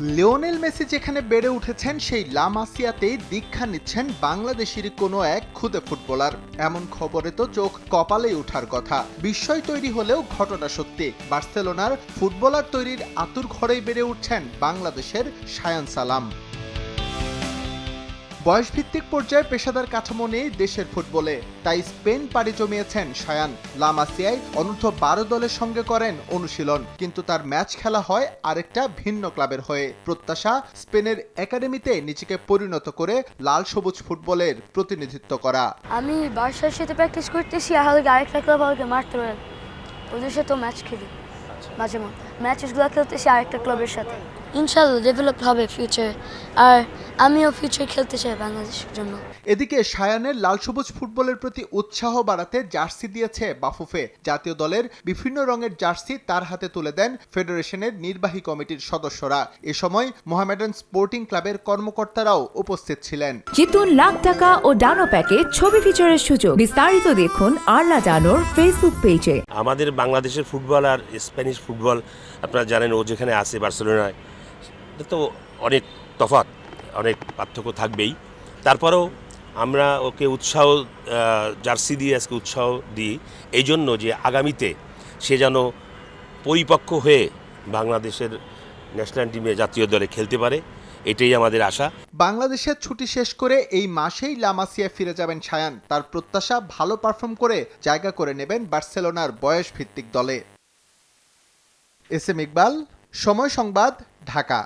Lionel Messi যেখানে বেড়ে উঠেছেন, সেই লামাসিয়াতেই দীক্ষা নিচ্ছেন বাংলাদেশের কোনো এক ক্ষুদে ফুটবলার। এমন খবরে তো চোখ কপালেই ওঠার কথা। বিস্ময় তৈরি হলেও ঘটনা সত্যি। বার্সেলোনার ফুটবলার তৈরির আতুর ঘরেই বেড়ে উঠছেন বাংলাদেশের সায়ান সালাম। বয়সভিত্তিক পর্যায়ে পেশাদার কাঠামো নেই দেশের ফুটবলে। তাই স্পেন পাড়ি জমিয়েছেন সায়ান। লামাসিয়ায় অনূর্ধ্ব বারো দলের সঙ্গে করেন অনুশীলন। কিন্তু তার ম্যাচ খেলা হয় আরেকটা ভিন্ন ক্লাবের হয়ে। প্রত্যাশা স্পেনের একাডেমিতে নিজেকে পরিণত করে লাল সবুজ ফুটবলের প্রতিনিধিত্ব করা। আমি বার্সার সাথে প্র্যাকটিস করতেছি আর হলে আরেকটা ক্লাব আমাকে মারতে পারে। ওদের সাথেও ম্যাচ খেলি। মাঝে মধ্যে। ম্যাচেসগুলো খেলতেছি আরেকটা ক্লাবের সাথে। ইনশাল্লাহ ডেভেলপ হবে ফিউচার আর আমিও ফিউচার খেলতে চাই বাংলাদেশের জন্য। এদিকে সায়ানের লাল সবুজ ফুটবলের প্রতি উৎসাহ বাড়াতে জার্সি দিয়েছে বাফুফে। জাতীয় দলের বিভিন্ন রঙের জার্সি তার হাতে তুলে দেন ফেডারেশনের নির্বাহী কমিটির সদস্যরা। এ সময় মোহামেডান স্পোর্টিং ক্লাবের কর্মকর্তারাও উপস্থিত ছিলেন। জিতুন লাখ টাকা ও ডানো প্যাকেজ ছবি ফিচারের সুযোগ। বিস্তারিত দেখুন আরলা ডানোর ফেসবুক পেজে আমাদের বাংলাদেশের ফুটবল আর স্প্যানিশ ফুটবল আপনারা জানেন ও যেখানে আছে বার্সেলোনায় তো অনেক তফাৎ। অনেক পার্থক্য থাকবেই। তারপরেও আমরা ওকে উৎসাহ জার্সি দিয়ে আজকে উৎসাহ দিই এই জন্য যে আগামীতে সে যেন পরিপক্ক হয়ে বাংলাদেশের ন্যাশনাল টিমে জাতীয় দলে খেলতে পারে, এটাই আমাদের আশা। বাংলাদেশের ছুটি শেষ করে এই মাসেই লামাসিয়া ফিরে যাবেন সায়ান। তার প্রত্যাশা ভালো পারফর্ম করে জায়গা করে নেবেন বার্সেলোনার বয়স ভিত্তিক দলে। এস এম ইকবাল, সময় সংবাদ, ঢাকা।